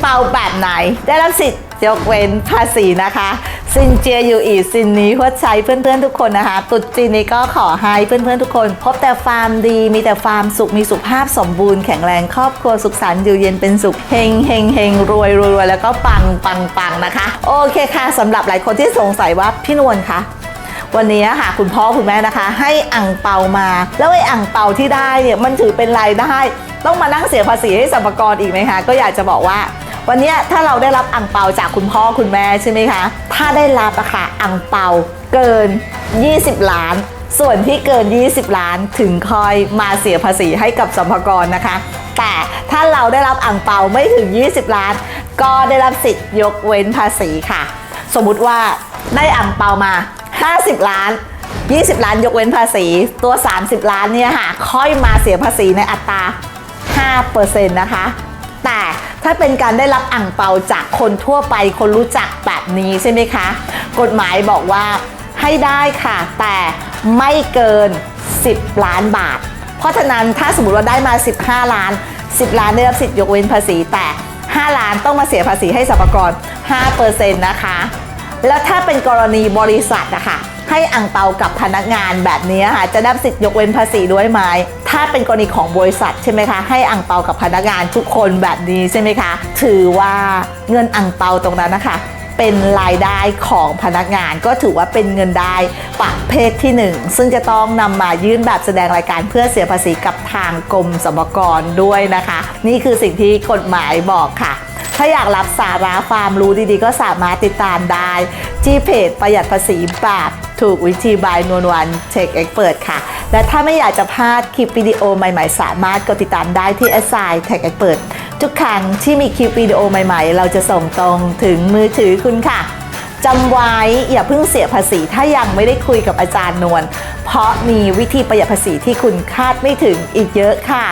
เปาแบบไหน ได้รับสิทธิ์ยกเว้นภาษีนะคะซินเจียอยู่อีซินนี้หัวใจเพื่อนๆทุกคนนะคะตุดจีนนี้ก็ขอให้เพื่อนๆทุกคน พบแต่ฟาร์มดี มีแต่ฟาร์มสุขมีสุขภาพสมบูรณ์แข็งแรงครอบครัวสุขสันต์อยู่เย็นเป็นสุขเฮงเฮงเฮงรวยรวยรวยแล้วก็ปังปังปังนะคะ โอเคค่ะสำหรับหลายคนที่สงสัยว่าพี่นวลคะวันนี้ค่ะคุณพ่อคุณแม่นะคะ ให้อ่งเปามา แล้วไอ้อ่งเปาที่ได้เนี่ยมันถือเป็นรายได้ ต้องมานั่งเสียภาษีให้สรรพากรอีกไหมคะก็อยากจะบอกว่า วันนี้ถ้าเราได้รับอ่งเปาจากคุณพ่อคุณแม่ใช่ไหมคะ ถ้าได้รับอะค่ะอ่งเปาเกิน 20 ล้าน ส่วนที่เกิน 20 ล้านถึงคอยมาเสียภาษีให้กับสรรพากรนะคะ แต่ถ้าเราได้รับอ่งเปาไม่ถึง 20 ล้าน ก็ได้รับสิทธิ์ยกเว้นภาษีค่ะ สมมุติว่าได้อ่งเปามา 50 ล้าน20 ล้านยกเว้นภาษีตัว 30 ล้านเนี่ยค่ะค่อยมาเสียภาษีในอัตรา 5%นะคะ ถ้าเป็นการได้รับอ่างเปาจากคนทั่วไปคนรู้จักแบบนี้ใช่ไหมคะ กฎหมายบอกว่าให้ได้ค่ะ แต่ไม่เกิน 10 ล้านบาท เพราะฉะนั้นถ้าสมมติว่าได้มา 15 ล้าน 10 ล้านได้รับสิทธิ์ยกเว้นภาษีแต่ 5 ล้านต้องมาเสียภาษีให้สรรพากร5%นะคะ แล้วถ้าเป็นกรณีบริษัทอะคะให้อ่างเปากับพนักงานแบบนี้ค่ะจะได้สิทธิ์ยกเว้นภาษีด้วยไหม ถ้าเป็นกรณีของบริษัทใช่ไหมคะ ให้อ่างเปากับพนักงานทุกคนแบบนี้ใช่ไหมคะ ถือว่าเงินอ่างเปาตรงนั้นนะคะ เป็นรายได้ของพนักงานก็ถือว่าเป็นเงินได้ประเภทที่ 1 ซึ่งจะต้องนำมายื่นแบบแสดงรายการเพื่อเสียภาษีกับทางกรมสรรพากรด้วยนะคะ นี่คือสิ่งที่กฎหมายบอกค่ะ ถ้าอยากรับสาระความรู้ดีๆ ก็สามารถติดตามได้ ที่เพจประหยัดภาษีแบบ ถูกวิธีบายนวลวันเช็คเอ็กเปิดค่ะ และถ้าไม่อยากจะพลาดคลิปวิดีโอใหม่ๆ สามารถกดติดตามได้ที่ s อ i แท็กเอ็กเปิดทุกครั้งที่มีคลิปวิดีโอใหม่ๆ เราจะส่งตรงถึงมือถือคุณค่ะจำไว้อย่าเพิ่งเสียภาษีถ้ายังไม่ได้คุยกับอาจารย์นวลเพราะมีวิธีประหยัดภาษีที่คุณคาดไม่ถึงอีกเยอะค่ะ